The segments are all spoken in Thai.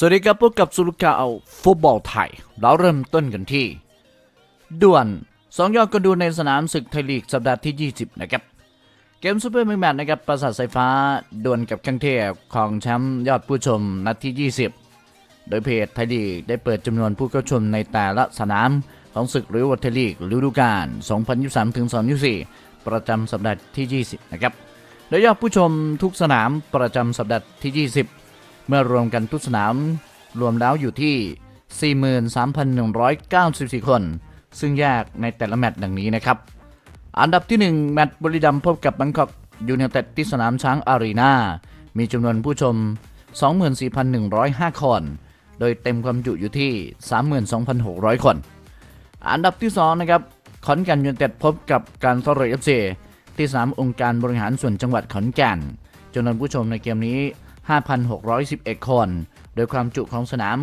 สวัสดีครับพบกับสุลกาเอาฟุตบอลไทย เราเริ่มต้นกันที่ ด่วนสองยอดก็ดูในสนามศึกไทยลีกสัปดาห์ที่ 20 นะครับ เกมซูเปอร์แมตช์นะครับประสาทสายฟ้าดวลกับคังเทพของแชมป์ยอดผู้ชมนัดที่ 20 โดยเพจไทยลีกได้เปิดจำนวนผู้เข้าชมในแต่ละสนามของศึกหรือวัทลีกฤดูกาล 2023-2024 ประจำสัปดาห์ที่ 20 นะครับ โดยยอดผู้ชมทุกสนามประจำสัปดาห์ที่ 20 เมื่อรวมกันทุกสนาม รวมแล้วอยู่ที่ 43,194 คน ซึ่งแยกในแต่ละแมตช์ดังนี้นะครับ อันดับที่ 1 แมตช์บริดัมพบกับบังกอกยูเนเต็ดที่สนามช้างอารีนามีจำนวนผู้ชม 24,105 คน โดยเต็มความจุอยู่ที่ 32,600 คน อันดับที่ 2 นะครับ ขอนแก่นยูเนเต็ดพบกับการท่าเรือเอฟซีที่สนามองค์การบริหารส่วนจังหวัดขอนแก่นจำนวนผู้ชมในเกมนี้ 5,611 คน โดยความจุของสนาม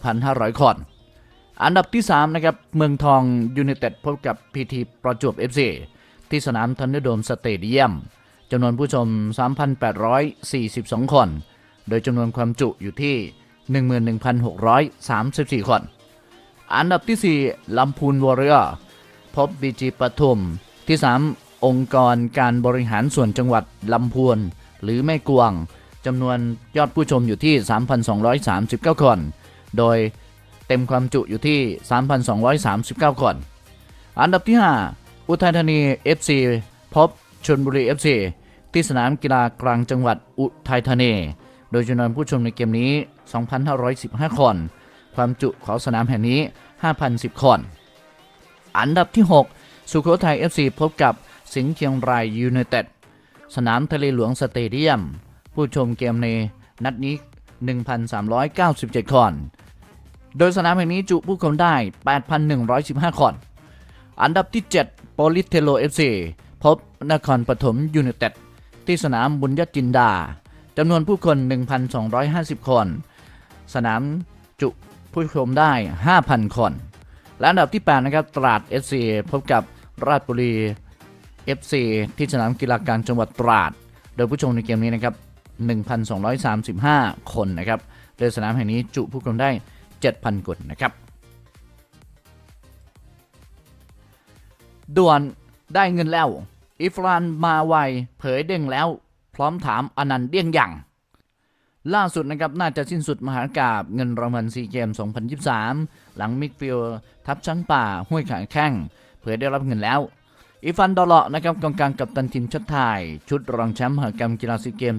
6,500 คน อันดับที่ 3 นะครับ เมืองทองยู i นเต็ดพบกับพีทีประจวบ FC ที่สนามทันเดอร์โดมสเตเดียมจำนวนผู้ชม 3,842 คน โดยจำนวนความจุอยู่ที่ 11,634 คน อันดับที่ 4 ลำพูนวอริเออร์พบบีจีปทุม ที่ 3 องค์กรการบริหารส่วนจังหวัดลำพูนหรือแม่กวง จำนวนยอดผู้ชมอยู่ที่ 3,239 คน โดยเต็มความจุอยู่ที่ 3,239 คน อันดับที่ 5 อุทัยธานี FC พบชนบุรี FC ที่สนามกีฬากลางจังหวัดอุทัยธานี โดยจำนวนผู้ชมในเกมนี้ 2,515 คน ความจุของสนามแห่งนี้ 5,010 คน อันดับที่ 6 สุโขทัย FC พบกับสิงห์เชียงรายยูไนเต็ด สนามทะเลหลวงสเตเดียม ผู้ชมเกมในนัดนี้ 1,397 คน โดยสนามแห่งนี้จุผู้คนได้ 8,115 คน อันดับที่ 7 โปลิสเทโล FC พบนครปฐมยูไนเต็ด ที่สนามบุญยจินดาจำนวนผู้คน 1,250 คน สนามจุผู้ชมได้ 5,000 คน และอันดับที่ 8 นะครับ ตราด FC พบกับราชบุรี FC ที่สนามกีฬากลางจังหวัดตราด โดยผู้ชมในเกมนี้นะครับ 1,235 คนนะครับโดยสนามแห่งนี้จุผู้ชมได้ 7,000 คนนะครับด่วนได้เงินแล้ว อิฟรานมาไวเผยเด้งแล้ว พร้อมถามอนันต์เดี้ยงยังล่าสุดนะครับน่าจะสิ้นสุดมหากาบเงินรางวัลซีเกม 2023 หลังมิกฟิลทับช้างป่าห้วยขาแข้งเผยได้รับเงินแล้ว อีฟันดอลเลาะนะครับกองกลางกับตันทีมชาติไทย ชุดรองแชมป์มหกรรมกีฬาซีเกม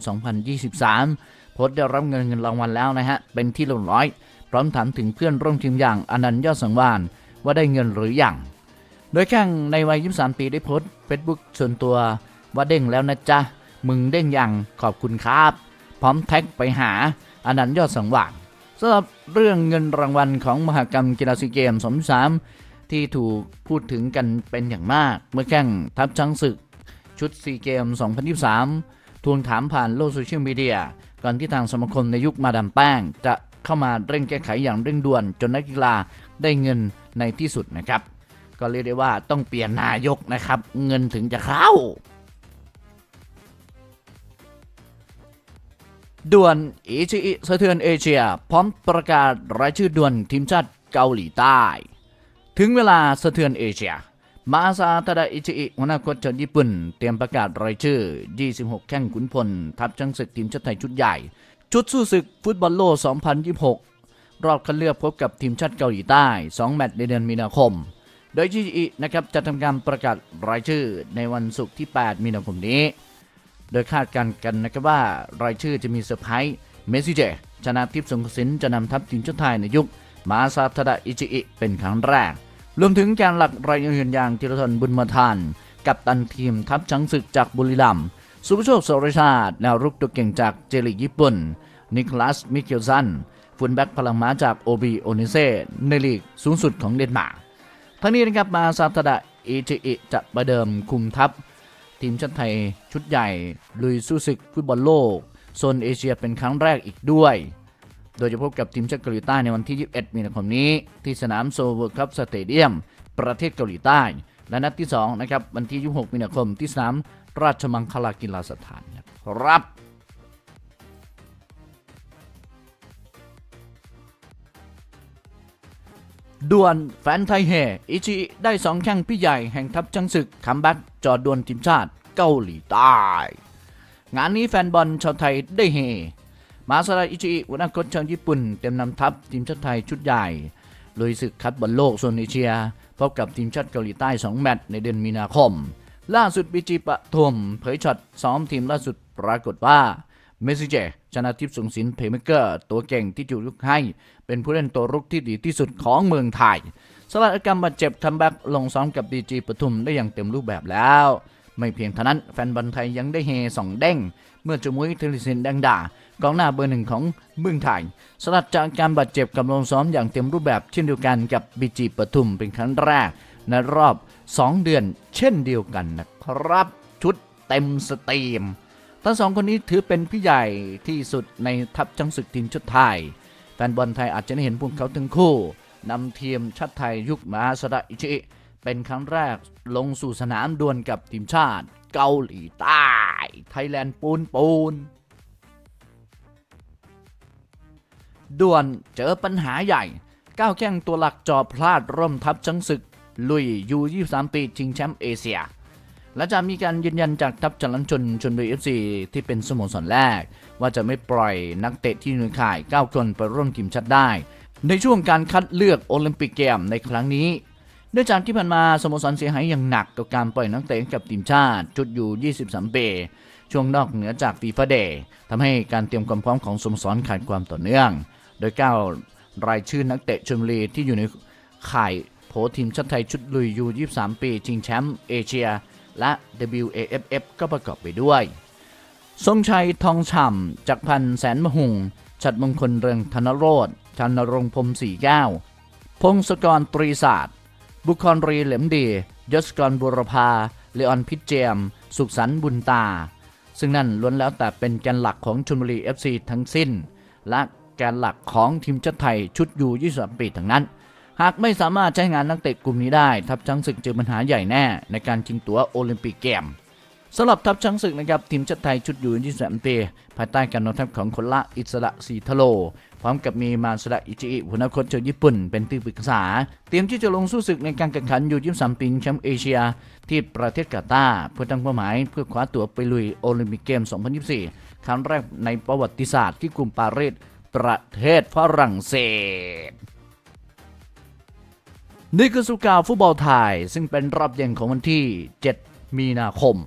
2023โพสได้รับเงินเงินรางวัลแล้วนะฮะ เป็นที่เรียบร้อย พร้อมถามถึงเพื่อนร่วมทีมอย่างอนันต์ยอดสังวานว่าได้เงินหรือยัง โดยแข่งในวัย 23 ปีได้โพสเฟซบุ๊กส่วนตัวว่าเด้งแล้วนะจ๊ะ มึงเด้งยังขอบคุณครับ พร้อมแท็กไปหาอนันต์ยอดสังวานสำหรับเรื่องเงินรางวัลของมหกรรมกีฬาซีเกม 23 ที่ถูกพูดถึงกันเป็นอย่างมาก เมื่อแข่งทัพช้างศึก ชุดซีเกม 2023 ทวงถามผ่านโลกโซเชียลมีเดียก่อนที่ทางสมาคมในยุคมาดามแป้ง จะเข้ามาเร่งแก้ไขอย่างเร่งด่วน จนนักกีฬาได้เงินในที่สุดนะครับ ก็เรียกได้ว่าต้องเปลี่ยนนายกนะครับ เงินถึงจะเข้าด่วนอิชิอิสะเทือนเอเชีย พร้อมประกาศรายชื่อด่วนทีมชาติเกาหลีใต้ ถึงเวลาสะเทือนเอเชีย มาซาตาดาอิชิอิหัวหน้าโค้ชชาวญี่ปุ่น เตรียมประกาศรายชื่อ 26 แข้งขุนพล ทัพจังศึกทีมชาติไทยชุดใหญ่ ชุดสู้ศึกฟุตบอลโลก 2026 รอบคัดเลือกพบกับทีมชาติเกาหลีใต้ 2 แมตช์ในเดือนมีนาคม โดยอิชิอินะครับจะทำการประกาศรายชื่อในวันศุกร์ที่ 8 มีนาคมนี้ โดยคาดการณ์กันนะครับว่ารายชื่อจะมีเซอร์ไพรส์เมสซิเจชนะทิพย์สงกระสินจะนำทัพทีมชาติไทยในยุค มาซาทดะอิจิอิเป็นครั้งแรก รวมถึงการหลักรายอื่นอย่างธีรทนบุญมาทาน กับตันทีมทัพช้างศึกจากบุรีรัมย์สุภโชคสรชาติแนวรุกตัวเก่งจากเจลีกญี่ปุ่น นิคลัสมิเกลซันฟุนแบ็กพลังม้าจากโอบีโอนิเซในลีกสูงสุดของเดนมาร์กทั้งนี้นะครับมาซาตาดะอิจิอิจะประเดิมคุมทัพทีมชาติไทยชุดใหญ่ลุยสู้ศึกฟุตบอลโลกโซนเอเชียเป็นครั้งแรกอีกด้วย โดยจะพบกับทีมชาติเกาหลีใต้ในวันที่ 21 มีนาคมนี้ ที่สนามโซเวิร์คัพสเตเดียม ประเทศเกาหลีใต้ และนัดที่2นะครับวันที่ 26 มีนาคมที่สนามราชมังคลากีฬาสถานครับด่วนแฟนไทยเฮอิชิได้สองแข้งพี่ใหญ่แห่งทัพจังศึกคัมแบ็กจอดดวลทีมชาติเกาหลีใต้ งานนี้แฟนบอลชาวไทยได้เฮ มาซาดาอิชิหัวหน้าโค้ชชาวญี่ปุ่นเต็มนำทัพทีมชาติไทยชุดใหญ่ลุยศึกคัดบอลโลกโซนเอเชีย พบกับทีมชาติเกาหลีใต้ 2 แมตช์ในเดือนมีนาคม ล่าสุดบีจีปะทมเผยช็อตซ้อมทีมล่าสุดปรากฏว่าเมสซิเจชนะทิพย์สงสินเพย์เมเกอร์ ตัวเก่งที่จูลุกให้ เป็นผู้เล่นตัวรุกที่ดีที่สุดของเมืองไทยสลัดอาการบาดเจ็บคัมแบ็กลงซ้อมกับบีจีปทุมได้อย่างเต็มรูปแบบแล้ว ไม่เพียงเท่านั้นแฟนบอลไทยยังได้เฮสองเด้ง เมื่อจมุยเทลิสินแดงด่ากองหน้าเบอร์หนึ่งของเมืองไทยสลัดจากการบาดเจ็บกับลงซ้อมอย่างเต็มรูปแบบเช่นเดียวกันกับบีจีปทุมเป็นครั้งแรก ในรอบ 2 เดือนเช่นเดียวกันนะครับ ชุดเต็มสตรีม ทั้งสองคนนี้ถือเป็นพี่ใหญ่ที่สุดในทัพจังศึกทีมชาติไทย แฟนบอลไทยอาจจะได้เห็นพวกเขาทั้งคู่นำทีมชาติไทยยุคมาสดาอิชิเป็นครั้งแรกลงสู่สนามดวลกับทีมชาติเกาหลีใต้ ไทยแลนด์ปูนปูนดวนเจอปัญหาใหญ่ ก้าวแข้งตัวหลักจอพลาดร่มทัพจังศึก ลุยยู23 ปีชิงแชมป์เอเชีย และจะมีการยืนยันจากทัพจรัญชนชนบุรีเอฟซีที่เป็นสโมสรแรก ว่าจะไม่ปล่อยนักเตะที่อยู่นข่าย 9 คนไปร่วมทีมชาติได้ ในช่วงการคัดเลือกโอลิมปิกเกมในครั้งนี้ เนื่องจากที่ผ่านมาสโมสรเสียหายอย่างหนักกับการปล่อยนักเตะกับทีมชาติจุดอยู่ 23 ปี ช่วงนอกเหนือจากฟีฟ่าเดย์ทำให้การเตรียมความพร้อมของสโมสรขาดความต่อเนื่อง โดยก้าวรายชื่อนักเตะชลบุรีที่อยู่ในข่ายโผทีมชาติไทยชุดลุยยู23 ปีชิงแชมป์เอเชีย และ WAFF ก็ประกอบไปด้วยทรงชัยทองฉ่ำจักพันแสนมหุงชัดมงคลเรืองธนโรธชันรงพรมสี่แก้ว พงศกรตรีศาสตร์ บุคคลรีเหลมดียศกรบุรพาเลออนพิจเจม สุขสันต์บุญตา ซึ่งนั่นล้วนแล้วแต่เป็นแกนหลักของชลบุรี FC ทั้งสิ้น และแกนหลักของทีมชาติไทยชุดยู23ปีทั้งนั้น หากไม่สามารถใช้งานนักเตะกลุ่มนี้ได้ ทัพช้างศึกเจอปัญหาใหญ่แน่ในการชิงตั๋วโอลิมปิกเกม สำหรับทัพช้างศึกนะครับทีมชาติไทยชุดยู23ปีภายใต้การนำทัพของคนละอิสระสีทะโล พร้อมกับมีมาสดะอิจิอิหัวหน้าโค้ชชาวญี่ปุ่นเป็นที่ปรึกษา เตรียมที่จะลงสู้ศึกในการแข่งขันยู23ปีแชมป์เอเชีย ที่ประเทศกาตาร์เพื่อตั้งเป้าหมายเพื่อคว้าตั๋วไปลุยโอลิมปิกเกม 2024 ครั้งแรกในประวัติศาสตร์ที่กรุงปารีสประเทศฝรั่งเศสนี่คือสุกาฟุตบอลไทยซึ่งเป็นรอบเย็นของวันที่ 7 มีนาคม